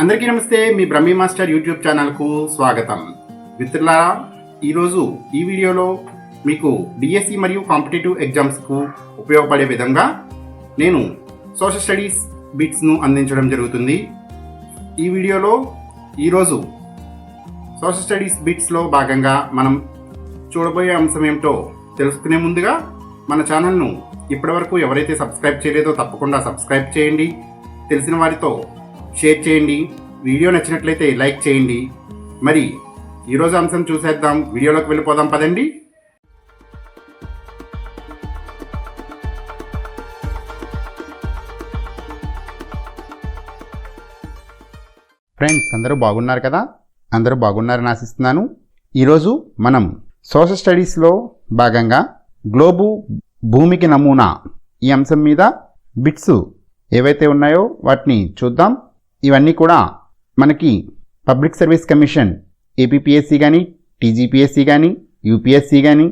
అందరికీ నమస్తే మీ Brahmi master YouTube ఛానల్కు స్వాగతం. మిత్రులారా ఈరోజు ఈ వీడియోలో మీకు డిఎస్సి మరియు కాంపిటేటివ్ ఎగ్జామ్స్కు ఉపయోగపడే విధంగా నేను సోషల్ స్టడీస్ బిట్స్ను అందించడం జరుగుతుంది. ఈ వీడియోలో ఈరోజు సోషల్ స్టడీస్ బిట్స్లో భాగంగా మనం చూడబోయే అంశం ఏమిటో తెలుసుకునే ముందుగా మన ఛానల్ను ఇప్పటివరకు ఎవరైతే సబ్స్క్రైబ్ చేయలేదో తప్పకుండా సబ్స్క్రైబ్ చేయండి. తెలిసిన వారితో షేర్ చేయండి. వీడియో నచ్చినట్లయితే లైక్ చేయండి. మరి ఈరోజు అంశం చూసేద్దాం. వీడియోలోకి వెళ్ళిపోదాం పదండి. ఫ్రెండ్స్ అందరూ బాగున్నారు కదా? అందరూ బాగున్నారని ఆశిస్తున్నాను. ఈరోజు మనం సోషల్ స్టడీస్లో భాగంగా గ్లోబు భూమికి నమూనా ఈ అంశం మీద బిట్స్ ఏవైతే ఉన్నాయో వాటిని చూద్దాం. ఇవన్నీ కూడా మనకి పబ్లిక్ సర్వీస్ కమిషన్ ఏపీపీఎస్సీ కానీ టీజీపీఎస్సీ కానీ యూపీఎస్సీ కానీ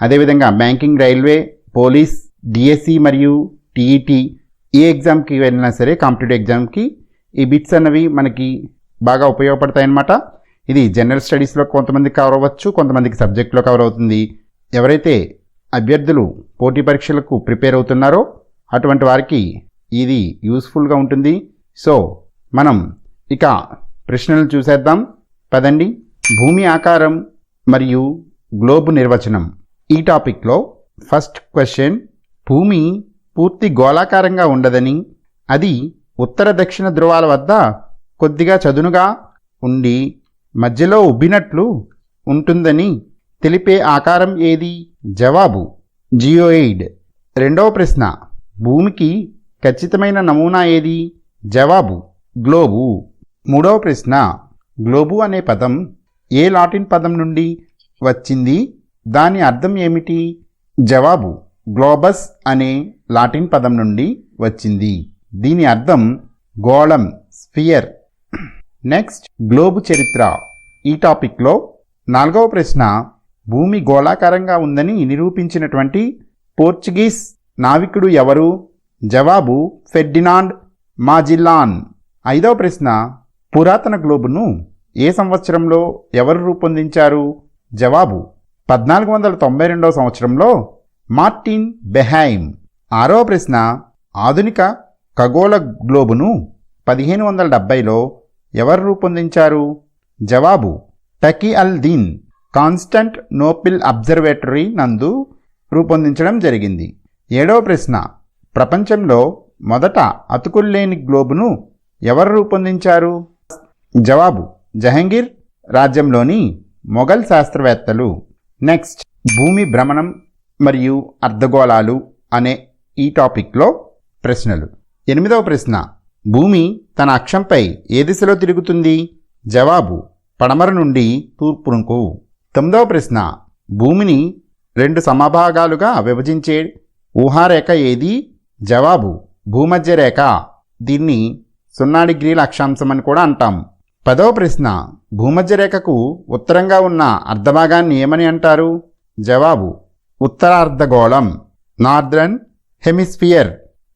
అదేవిధంగా బ్యాంకింగ్ రైల్వే పోలీస్ డిఎస్సి మరియు టీఈటీ ఏ ఎగ్జామ్కి వెళ్ళినా సరే కాంపిటేటివ్ ఎగ్జామ్కి ఈ బిట్స్ అన్నవి మనకి బాగా ఉపయోగపడతాయి అన్నమాట ఇది జనరల్ స్టడీస్లో కొంతమందికి కవర్ అవ్వచ్చు కొంతమందికి సబ్జెక్ట్లో కవర్ అవుతుంది. ఎవరైతే అభ్యర్థులు పోటీ పరీక్షలకు ప్రిపేర్ అవుతున్నారో అటువంటి వారికి ఇది యూస్ఫుల్గా ఉంటుంది. సో మనం ఇక ప్రశ్నలు చూసేద్దాం. పదండి. భూమి ఆకారం మరియు గ్లోబ్ నిర్వచనం. ఈ టాపిక్లో ఫస్ట్ క్వశ్చన్ భూమి పూర్తి గోళాకారంగా ఉండదని అది ఉత్తర దక్షిణ ధ్రువాల వద్ద కొద్దిగా చదునుగా ఉండి మధ్యలో ఉబ్బినట్లు ఉంటుందని తెలిపే ఆకారం ఏది? జవాబు జియోయిడ్ రెండవ ప్రశ్న భూమికి ఖచ్చితమైన నమూనా ఏది? జవాబు గ్లోబు. మూడవ ప్రశ్న గ్లోబు అనే పదం ఏ లాటిన్ పదం నుండి వచ్చింది? దాని అర్థం ఏమిటి? జవాబు గ్లోబస్ అనే లాటిన్ పదం నుండి వచ్చింది. దీని అర్థం గోళం స్ఫియర్ నెక్స్ట్ గ్లోబు చరిత్ర. ఈ టాపిక్లో నాలుగవ ప్రశ్న భూమి గోళాకారంగా ఉందని నిరూపించినటువంటి పోర్చుగీస్ నావికుడు ఎవరు? జవాబు ఫెర్డినాండ్ మాజిల్లాన్ ఐదవ ప్రశ్న పురాతన గ్లోబును ఏ సంవత్సరంలో ఎవరు రూపొందించారు? జవాబు పద్నాలుగు వందల తొంభై రెండవ సంవత్సరంలో మార్టిన్ బెహైమ్. ఆరవ ప్రశ్న ఆధునిక ఖగోళ గ్లోబును పదిహేను వందల డెబ్బైలో ఎవరు రూపొందించారు? జవాబు Taqi al Din Constantinople observatory నందు రూపొందించడం జరిగింది. ఏడవ ప్రశ్న ప్రపంచంలో మొదట అతుకుల్లేని గ్లోబును ఎవరు రూపొందించారు? జవాబు జహంగీర్ రాజ్యంలోని మొఘల్ శాస్త్రవేత్తలు. నెక్స్ట్ భూమి భ్రమణం మరియు అర్ధగోళాలు అనే ఈ టాపిక్లో ప్రశ్నలు. ఎనిమిదవ ప్రశ్న భూమి తన అక్షంపై ఏ దిశలో తిరుగుతుంది? జవాబు పడమర నుండి తూర్పునకు. తొమ్మిదవ ప్రశ్న భూమిని రెండు సమభాగాలుగా విభజించే ఊహారేఖ ఏది? జవాబు భూమధ్య రేఖ దీన్ని సున్నా డిగ్రీల అక్షాంశం అని కూడా అంటాం. పదవ ప్రశ్న భూమధ్య రేఖకు ఉత్తరంగా ఉన్న అర్ధభాగాన్ని ఏమని అంటారు? జవాబు ఉత్తరార్ధగోళం నార్దర్న్ హెమిస్ఫియర్.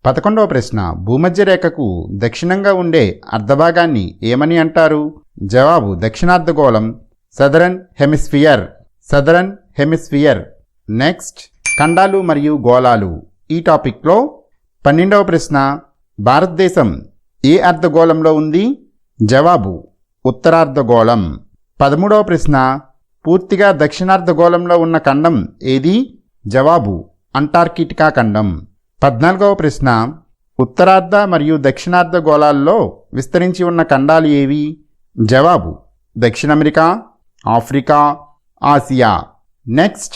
పదకొండవ ప్రశ్న భూమధ్య రేఖకు దక్షిణంగా ఉండే అర్ధభాగాన్ని ఏమని అంటారు? జవాబు దక్షిణార్ధగోళం southern hemisphere. Southern hemisphere. Next ఖండాలు మరియు గోళాలు. ఈ టాపిక్లో పన్నెండవ ప్రశ్న భారతదేశం ఏ అర్ధగోళంలో ఉంది? జవాబు ఉత్తరార్ధగోళం పదమూడవ ప్రశ్న పూర్తిగా దక్షిణార్ధగోళంలో ఉన్న ఖండం ఏది? జవాబు అంటార్కిటికా ఖండం. పద్నాలుగవ ప్రశ్న ఉత్తరార్ధ మరియు దక్షిణార్ధ గోళాల్లో విస్తరించి ఉన్న ఖండాలు ఏవి? జవాబు దక్షిణ అమెరికా ఆఫ్రికా ఆసియా. నెక్స్ట్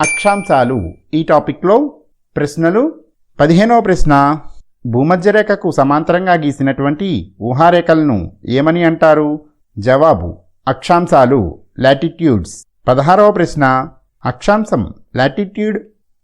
అక్షాంశాలు. ఈ టాపిక్లో ప్రశ్నలు. పదిహేనవ ప్రశ్న భూమధ్యరేఖకు సమాంతరంగా గీసినటువంటి ఊహారేఖలను ఏమని అంటారు? జవాబు అక్షాంశాలు లాటిట్యూడ్స్ పదహారవ ప్రశ్న అక్షాంశం లాటిట్యూడ్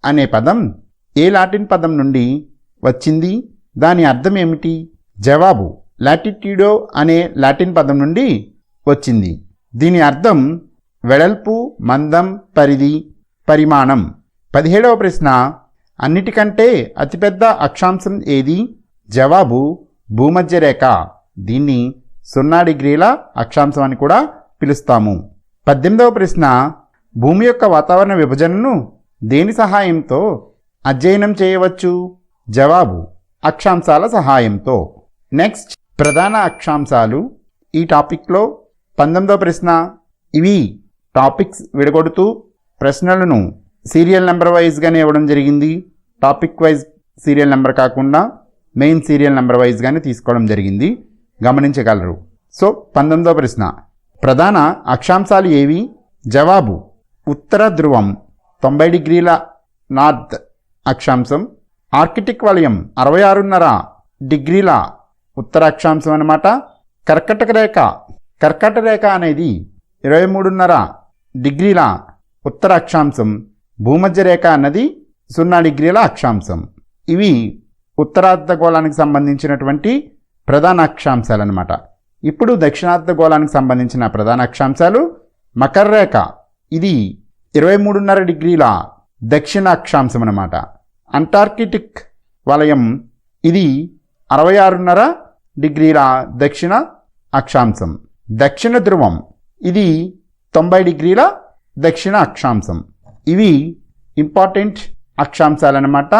అనే పదం ఏ లాటిన్ పదం నుండి వచ్చింది? దాని అర్థం ఏమిటి? జవాబు లాటిట్యూడో అనే లాటిన్ పదం నుండి వచ్చింది. దీని అర్థం వెడల్పు మందం పరిధి పరిమాణం. పదిహేడవ ప్రశ్న అన్నిటికంటే అతిపెద్ద అక్షాంశం ఏది? జవాబు భూమధ్య రేఖ దీన్ని సున్నా డిగ్రీల అక్షాంశం అని కూడా పిలుస్తాము. పద్దెనిమిదవ ప్రశ్న. భూమి యొక్క వాతావరణ విభజనను దేని సహాయంతో అధ్యయనం చేయవచ్చు? జవాబు అక్షాంశాల సహాయంతో. నెక్స్ట్ ప్రధాన అక్షాంశాలు ఈ టాపిక్లో. పంతొమ్మిదవ ప్రశ్న. ఇవి టాపిక్స్ విడగొడుతూ ప్రశ్నలను సీరియల్ నెంబర్ వైజ్గానే ఇవ్వడం జరిగింది. టాపిక్ వైజ్ సీరియల్ నెంబర్ కాకుండా మెయిన్ సీరియల్ నెంబర్ వైజ్గానే తీసుకోవడం జరిగింది. గమనించగలరు. సో పంతొమ్మిదవ ప్రశ్న. ప్రధాన అక్షాంశాలు ఏవి? జవాబు. ఉత్తర ధ్రువం. తొంభై డిగ్రీల నార్త్ అక్షాంశం. ఆర్కిటిక్ వలయం అరవై ఆరున్నర డిగ్రీల ఉత్తర అక్షాంశం అన్నమాట. కర్కటక రేఖ. కర్కట రేఖ అనేది ఇరవై మూడున్నర డిగ్రీల ఉత్తర అక్షాంశం. భూమధ్య రేఖ అన్నది సున్నా డిగ్రీల అక్షాంశం. ఇవి ఉత్తరార్ధగోళానికి సంబంధించినటువంటి ప్రధాన అక్షాంశాలు అనమాట ఇప్పుడు దక్షిణార్ధగోళానికి సంబంధించిన ప్రధాన అక్షాంశాలు మకర రేఖ. ఇది ఇరవై మూడున్నర డిగ్రీల దక్షిణ అక్షాంశం అనమాట అంటార్కిటిక్ వలయం ఇది అరవై ఆరున్నర డిగ్రీల దక్షిణ అక్షాంశం. దక్షిణ ధ్రువం ఇది తొంభై డిగ్రీల దక్షిణ అక్షాంశం. ఇవి ఇంపార్టెంట్ అక్షాంశాలన్నమాట.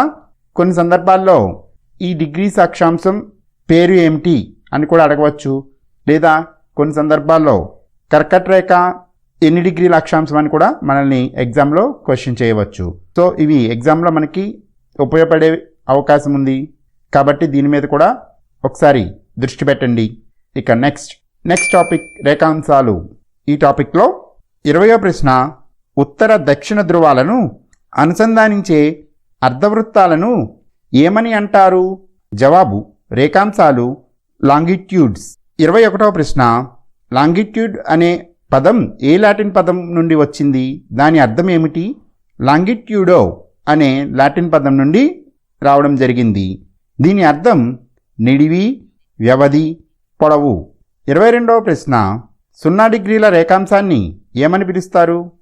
కొన్ని సందర్భాల్లో ఈ డిగ్రీస్ అక్షాంశం పేరు ఏమిటి అని కూడా అడగవచ్చు. లేదా కొన్ని సందర్భాల్లో కర్కట రేఖ ఎన్ని డిగ్రీల అక్షాంశం అని కూడా మనల్ని ఎగ్జామ్లో క్వశ్చన్ చేయవచ్చు. సో ఇవి ఎగ్జామ్లో మనకి ఉపయోగపడే అవకాశం ఉంది. కాబట్టి దీని మీద కూడా ఒకసారి దృష్టి పెట్టండి. ఇక నెక్స్ట్ నెక్స్ట్ టాపిక్ రేఖాంశాలు. ఈ టాపిక్లో ఇరవయో ప్రశ్న ఉత్తర దక్షిణ ధృవాలను అనుసంధానించే అర్ధవృత్తాలను ఏమని అంటారు? జవాబు రేఖాంశాలు లాంగిట్యూడ్స్. ఇరవై ఒకటవ ప్రశ్న లాంగిట్యూడ్ అనే పదం ఏ లాటిన్ పదం నుండి వచ్చింది? దాని అర్థం ఏమిటి? లాంగిట్యూడో అనే లాటిన్ పదం నుండి రావడం జరిగింది. దీని అర్థం నిడివి వ్యవధి పొడవు. ఇరవై రెండవ ప్రశ్న సున్నా డిగ్రీల రేఖాంశాన్ని ఏమని పిలుస్తారు?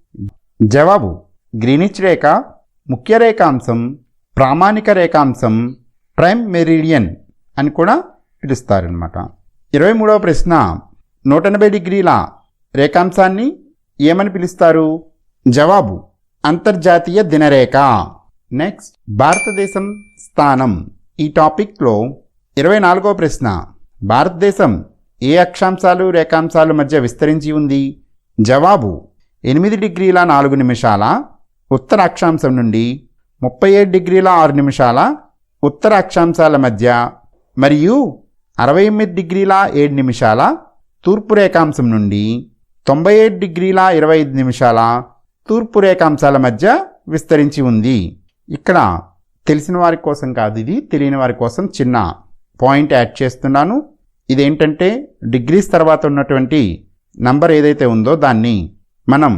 జవాబు గ్రీనిచ్ రేఖ ముఖ్య రేఖాంశం ప్రామాణిక రేఖాంశం ప్రైమ్ మెరిడియన్ అని కూడా పిలుస్తారనమాట ఇరవై మూడవ ప్రశ్న నూట ఎనభై డిగ్రీల రేఖాంశాన్ని ఏమని పిలుస్తారు? జవాబు అంతర్జాతీయ దినరేఖ. నెక్స్ట్ భారతదేశం స్థానం. ఈ టాపిక్లో ఇరవై నాలుగవ ప్రశ్న భారతదేశం ఏ అక్షాంశాలు రేఖాంశాల మధ్య విస్తరించి ఉంది? జవాబు ఎనిమిది డిగ్రీల నాలుగు నిమిషాల ఉత్తర అక్షాంశం నుండి ముప్పై ఏడు డిగ్రీల ఆరు నిమిషాల ఉత్తర అక్షాంశాల మధ్య మరియు అరవై ఎనిమిది డిగ్రీల ఏడు నిమిషాల తూర్పు రేఖాంశం నుండి తొంభై ఏడు డిగ్రీల ఇరవై ఐదు నిమిషాల తూర్పు రేఖాంశాల మధ్య విస్తరించి ఉంది. ఇక్కడ తెలిసిన వారి కోసం కాదు ఇది తెలియని వారి కోసం చిన్న పాయింట్ యాడ్ చేస్తున్నాను. ఇదేంటంటే డిగ్రీస్ తర్వాత ఉన్నటువంటి నంబర్ ఏదైతే ఉందో దాన్ని మనం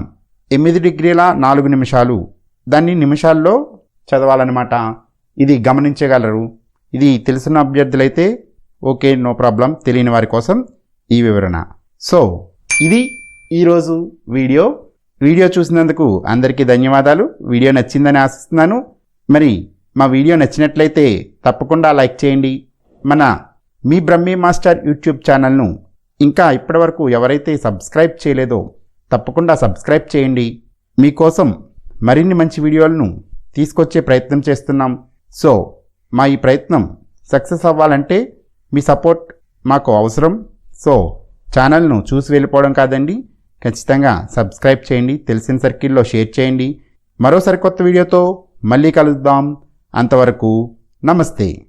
ఎనిమిది డిగ్రీల నాలుగు నిమిషాలు. దాన్ని నిమిషాల్లో చదవాలన్నమాట. ఇది గమనించగలరు. ఇది తెలిసిన అభ్యర్థులైతే ఓకే నో ప్రాబ్లం. తెలియని వారి కోసం ఈ వివరణ. సో ఇది ఈరోజు వీడియో. వీడియో చూసినందుకు అందరికీ ధన్యవాదాలు. వీడియో నచ్చిందని ఆశిస్తున్నాను. మరి మా వీడియో నచ్చినట్లయితే తప్పకుండా లైక్ చేయండి. మన మీ బ్రహ్మీ మాస్టర్ యూట్యూబ్ ఛానల్ను ఇంకా ఇప్పటివరకు ఎవరైతే సబ్స్క్రైబ్ చేయలేదో తప్పకుండా సబ్స్క్రైబ్ చేయండి. మీకోసం మరిన్ని మంచి వీడియోలను తీసుకొచ్చే ప్రయత్నం చేస్తున్నాం. సో మా ఈ ప్రయత్నం సక్సెస్ అవ్వాలంటే మీ సపోర్ట్ మాకు అవసరం. సో ఛానల్ను చూసి వెళ్ళిపోవడం కాదండి. ఖచ్చితంగా సబ్స్క్రైబ్ చేయండి. తెలిసిన సర్కిల్లో షేర్ చేయండి. మరో సరికొత్త వీడియోతో మళ్ళీ కలుద్దాం. అంతవరకు నమస్తే.